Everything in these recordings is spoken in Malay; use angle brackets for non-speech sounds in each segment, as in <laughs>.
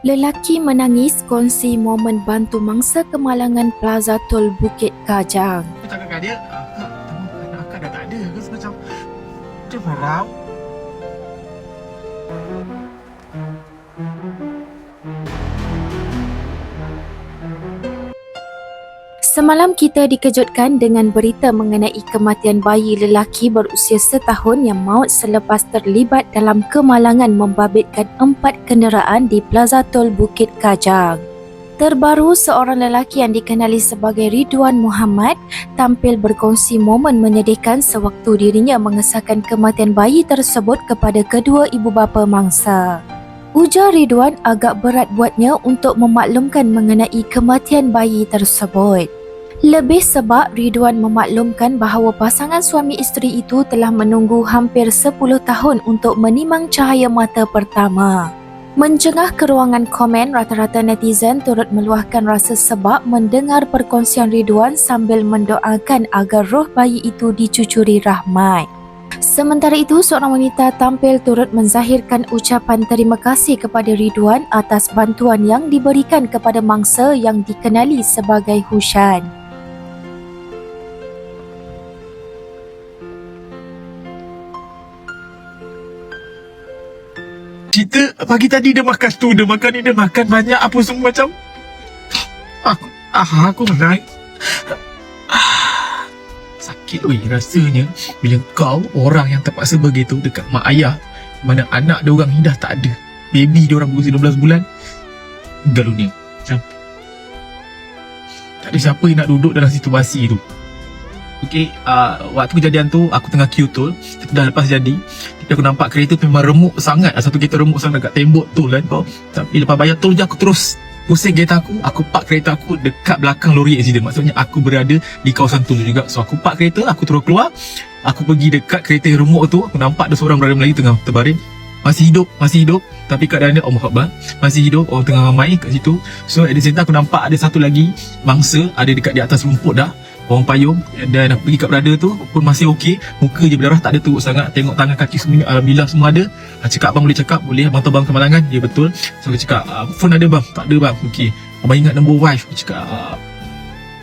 Lelaki menangis kongsi momen bantu mangsa kemalangan Plaza Tol Bukit Kajang. Aku cakap kat dia Akak Anak akak dah tak ada ke Macam Dia marah Semalam kita dikejutkan dengan berita mengenai kematian bayi lelaki berusia setahun yang maut selepas terlibat dalam kemalangan membabitkan empat kenderaan di Plaza Tol Bukit Kajang. Terbaru, seorang lelaki yang dikenali sebagai Ridwan Muhammad tampil berkongsi momen menyedihkan sewaktu dirinya mengesahkan kematian bayi tersebut kepada kedua ibu bapa mangsa. Ujar Ridwan agak berat buatnya untuk memaklumkan mengenai kematian bayi tersebut. Lebih sebab Ridwan memaklumkan bahawa pasangan suami isteri itu telah menunggu hampir 10 tahun untuk menimang cahaya mata pertama. Menjengah ke ruangan komen, rata-rata netizen turut meluahkan rasa sebab mendengar perkongsian Ridwan sambil mendoakan agar roh bayi itu dicucuri rahmat. Sementara itu, seorang wanita tampil turut menzahirkan ucapan terima kasih kepada Ridwan atas bantuan yang diberikan kepada mangsa yang dikenali sebagai Hushan. Kita Pagi tadi dia makan tu Dia makan ni Dia makan banyak Apa semua macam. Aku ah, Aku menangis Ah, Sakit weh rasanya Bila kau Orang yang terpaksa begitu Dekat mak ayah Mana anak dia orang dah tak ada. Baby dia orang berusia 12 bulan. Tinggal dunia Macam Tak ada siapa yang nak duduk dalam situasi tu Okay, uh, waktu kejadian tu aku tengah queue tol Dah lepas jadi. Tapi aku nampak kereta tu memang remuk sangat Satu kereta remuk sangat dekat tembok tu kan. Kau Tapi lepas bayar tol je aku terus Pusing kereta aku. Aku park kereta aku dekat belakang lori accident. Maksudnya aku berada di kawasan tol juga. So aku park kereta, aku terus keluar. Aku pergi dekat kereta remuk tu Aku nampak ada seorang berada Melayu tengah terbaring. Masih hidup, masih hidup. Tapi keadaan dia Allah Akbar Masih hidup, orang tengah ramai kat situ. So at the same time aku nampak ada satu lagi Mangsa ada dekat di atas rumput dah Orang payung Dan aku pergi kat brother tu Pun masih okey. Muka je berdarah tak ada teruk sangat. Tengok tangan kaki semua Alhamdulillah semua ada. Aku cakap abang boleh cakap Boleh. Abang tahu bang kemalangan. Ya betul. So aku cakap ah, Phone ada bang? Tak ada bang. Okey. Abang ingat nombor wife. Aku cakap ah,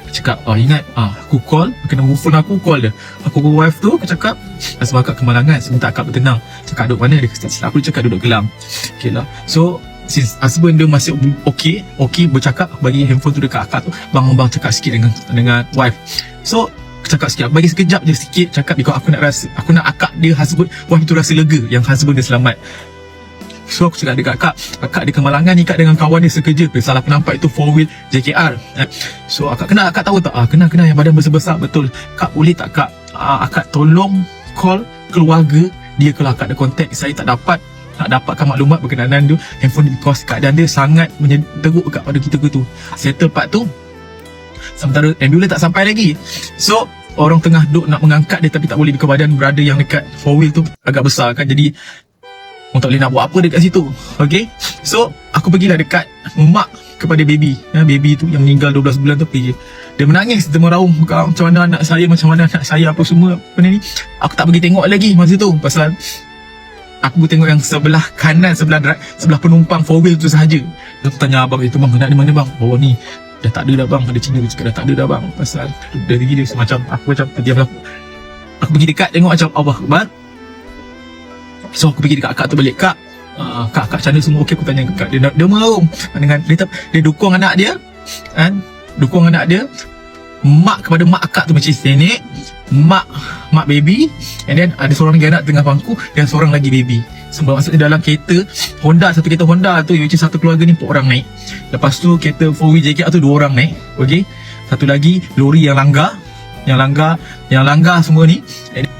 Aku cakap oh ingat. Ah, Aku call. Pakai nombor phone aku Call dia. Aku call wife tu Aku cakap Asal akak kemalangan Sebentar akak bertenang. Cakap duduk mana? Dia kata silap aku dia cakap duduk gelam. Okay lah So Since husband dia masih okay Okay bercakap Bagi handphone tu dekat akak tu Bang bang cakap sikit dengan Dengan wife. So cakap sikit Bagi sekejap je sikit Cakap because aku nak rasa Aku nak akak dia husband Wife tu rasa lega Yang husband dia selamat. So aku cakap dekat akak Akak dia kemalangan ni kak dengan kawan dia sekerja. Salah penampak itu four wheel JKR eh. So akak kenal akak tahu tak? Ah, Kenal kenal yang badan besar-besar betul. Kak boleh tak kak? Ah, Akak tolong call keluarga Dia kalau akak ada kontak Saya tak dapat nak dapatkan maklumat berkenaan tu handphone because keadaan dia sangat teruk kat pada kita ke tu. Settle part tu. Sementara ambulans tak sampai lagi. So orang tengah duk nak mengangkat dia tapi tak boleh because badan berada yang dekat four wheel tu agak besar kan. Jadi orang tak boleh nak buat apa dekat situ. Okay? So aku pergilah dekat mak kepada baby. Ya, baby tu yang meninggal 12 bulan tu pergi dia menangis dia meraung. "Kak, macam mana anak saya macam mana anak saya apa semua apa ni. Aku tak pergi tengok lagi masa tu pasal Aku tengok yang sebelah kanan sebelah sebelah penumpang four wheel tu sahaja. Aku tanya abang itu bang di mana bang? Bawa ni. Dah tak ada dah bang. Ada Cina cakap dah tak ada dah bang. Pasal dari dia semacam aku macam terdiam aku. Aku pergi dekat tengok macam Allah Akbar. So aku pergi dekat akak tu balik kak. Uh, kak kak macam semua okey aku tanya kak dia dia meraung dengan dia, dia dukung anak dia kan dukung anak dia mak kepada mak akak tu macam nenek mak mak baby and then ada seorang lagi anak tengah bangku dan seorang lagi baby. Sebab maksudnya dalam kereta Honda satu kereta Honda tu which is satu keluarga ni empat orang naik. Lepas tu kereta 4 JKR tu dua orang naik okay? Satu lagi lori yang langgar yang langgar yang langgar semua ni. And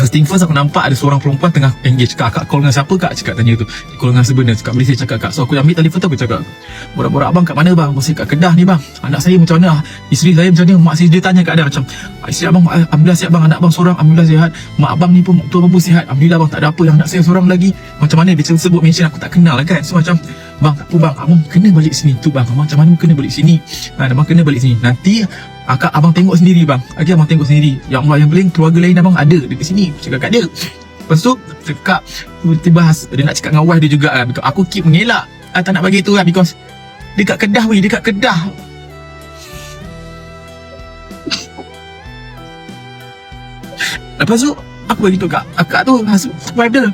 First thing first aku nampak ada seorang perempuan tengah engage. Kak, akak call dengan siapa? Kak? Cakap tanya tu. Call dengan sebenarnya Cakap saya cakap kak? So aku ambil telefon tu aku cakap Borak-borak abang kat mana bang? Masih kat Kedah ni bang. Anak saya macam mana? Isteri saya macam mana? Mak saya dia tanya kat dia macam "Ah, Isteri abang Alhamdulillah sihat bang. Anak abang seorang Alhamdulillah sihat. Mak abang ni pun tu abang pun sihat. Alhamdulillah bang tak ada apa. Yang anak saya seorang lagi. Macam mana? Dia sebut mention aku tak kenal kan. So macam Bang apa bang Abang kena balik sini. Tu bang Abang macam mana kena balik sini? Ha, Abang kena balik sini. Nanti Akak abang tengok sendiri bang. Lagi abang tengok sendiri. Ya Allah yang paling keluarga lain abang ada dekat sini. Cakap kat dia. Lepas tu Cakap Tiba-tiba dia nak cakap dengan wife dia juga Because Aku keep mengelak. Uh, tak nak bagi tu kan because dekat Kedah weh, dekat Kedah. Lepas tu aku bagi tu kat akak tu husband wife dia.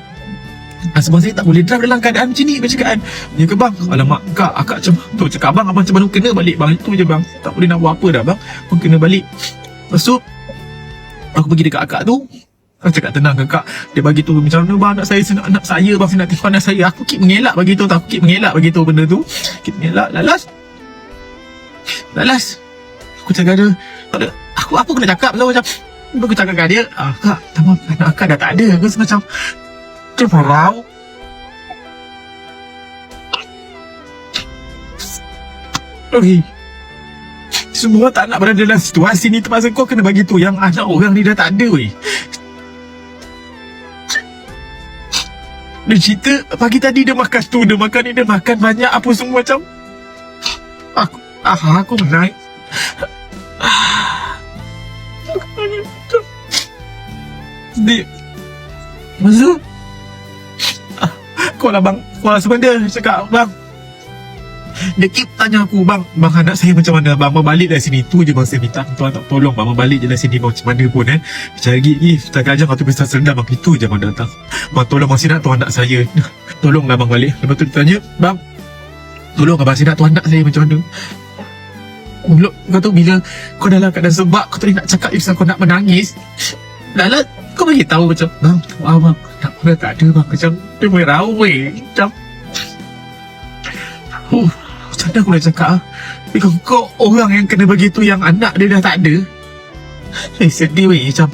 Husband saya tak boleh drive dalam keadaan macam ni Dia cakap kan. Ya ke bang Alamak kak Akak macam tu Cakap abang Abang macam mana kena balik. Bang Itu je bang. Tak boleh nak buat apa dah bang. Abang kena balik. Lepas tu Aku pergi dekat akak tu. Aku cakap tenang kakak Dia bagi tu macam mana bang anak saya nak anak saya bang Saya nak tengok anak saya. Aku keep mengelak bagi tu Aku keep mengelak bagi tu benda tu. Keep mengelak. Lalas. Lalas. Aku cakap dia tak ada, Aku apa kena cakap? Tau macam Aku cakap kat dia ah, Kak tak maaf anak akak dah tak ada Aku macam Dia marah Okay semua tak nak berada dalam situasi ni. Terpaksa kau kena bagi tu yang anak orang ni dah tak ada weh. Dia cerita pagi tadi dia makan tu, dia makan ni, dia makan banyak apa semua macam. Aku ah aku naik. Dia Masa Kau lah bang. Kau lah sebenarnya Cakap bang. Dia keep tanya aku Bang Bang anak saya macam mana? Bang Bang balik dari sini. Tu je bang saya minta. Tuan tak tolong Bang. Balik je dari sini Bang macam mana pun eh. Cari Eh tak ajar Bang tu bisa serendam Bang. Itu je bang datang. Bang tolong Bang saya nak tu anak saya. <laughs> Tolonglah bang balik. Lepas tu dia tanya Bang Tolong abang saya nak tu anak saya macam mana? Mulut kau tu bila Kau dalam keadaan sebab Kau tadi nak cakap If kau nak menangis. Dah lah Kau bagi tahu macam Bang Maaf bang Tak pernah tak ada bang Macam Dia merau weh Macam Huh macam mana aku nak cakap ah? Because kau orang yang kena bagi tu yang anak dia dah tak ada. Eh sedih weh macam.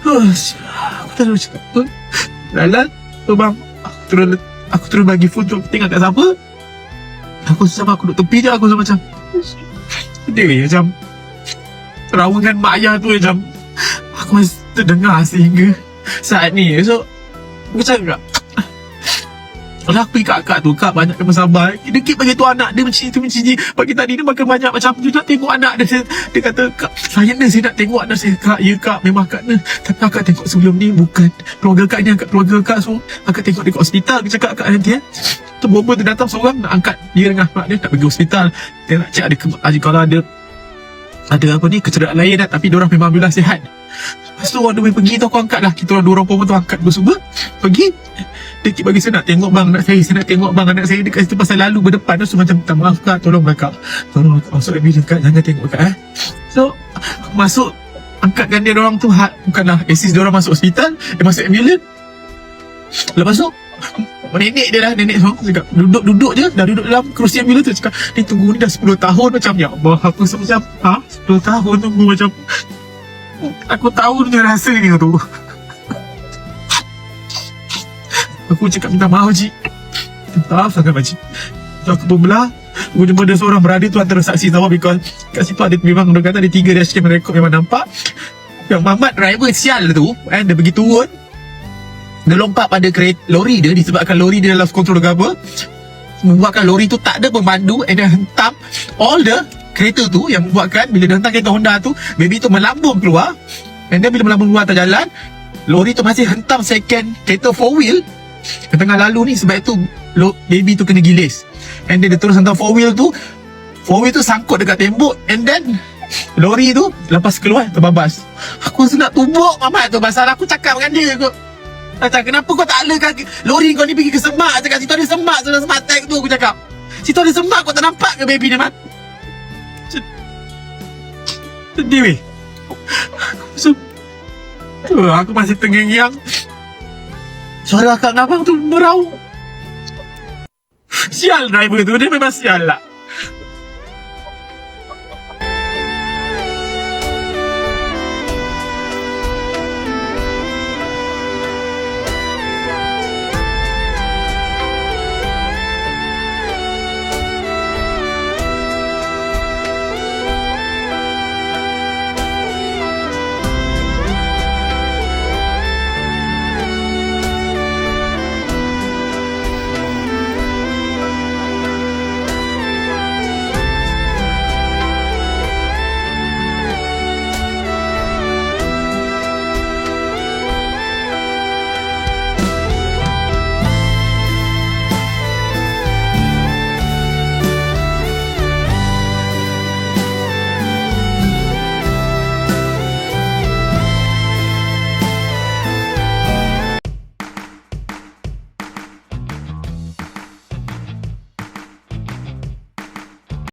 Hush, aku tak tahu cakap apa. Lalat, tu bang. Aku terus aku terus bagi phone tu tengok kat siapa. Aku sama aku duduk tepi je aku rasa macam. Sedih weh macam. Terawangan mak ayah tu macam. Aku masih terdengar sehingga saat ni. So, aku cakap kalau aku pergi kat akak tu Kak banyak kena sabar. Dia keep bagi tu anak Dia macam tu macam ni. Pagi tadi dia makan banyak Macam dia nak tengok anak dia. Dia, kata Kak saya ni saya nak tengok anak saya. Kak ya kak Memang kak ni. Tapi akak tengok sebelum ni Bukan. Keluarga kak ni Angkat keluarga kak so Akak tengok dekat hospital. Aku cakap akak nanti eh. Tu berapa tu datang seorang Nak angkat dia dengan mak dia Nak pergi hospital. Dia nak cek ada Kalau ada Ada apa ni? Kecederaan lain dah Tapi diorang memang Alhamdulillah sihat. Lepas tu orang dia pergi tu aku angkat lah. Kita orang dua orang perempuan tu angkat bersama Pergi. Dia keep bagi saya nak tengok bang anak saya. Saya nak tengok bang anak saya dekat situ pasal lalu berdepan. Tu So macam minta maaf kak. Tolong lah kak. Tolong masuk ambulans kak Jangan tengok kak eh. So masuk Angkatkan dia orang tu. Ha, Bukanlah assist dia orang masuk hospital. Dia masuk ambulans Lepas tu Nenek dia dah Nenek tu cakap Duduk-duduk je. Dah duduk dalam kerusi ambulans tu Cakap Ni tunggu ni dah 10 tahun Macam ya Allah Aku macam Ha? 10 tahun tunggu macam Aku tahu dia rasa ni tu. Aku cakap minta maaf Cik. Minta maaf sangat Pakcik So aku pembelah Aku jumpa ada seorang beradik tu antara saksi sama Because kat situ ada memang Dia kata ada tiga dashcam rekod memang nampak. Yang Mamat driver sial tu eh, Dia pergi turun Dia lompat pada kereta lori dia Disebabkan lori dia lost control ke apa Membuatkan lori tu tak ada pemandu And dia hentam All the kereta tu Yang membuatkan Bila dia hentam kereta Honda tu Baby tu melambung keluar. And then bila melambung keluar atas jalan Lori tu masih hentam second kereta four wheel yang tengah lalu ni sebab lo, baby tu kena gilis. And then dia terus hantar four wheel tu four wheel tu sangkut dekat tembok and then lori tu lepas keluar terbabas aku rasa nak tumbuk mamat tu pasal aku cakap dengan dia aku Macam kenapa kau tak ala kaki? Lori kau ni pergi ke semak. Cakap situ ada semak Sudah semak. Tag tu aku cakap. Situ ada semak kau tak nampak ke baby ni mat Sedih weh. So Aku masih tengengyang Suara akak dengan abang tu merau. Sial driver tu Dia memang sial lah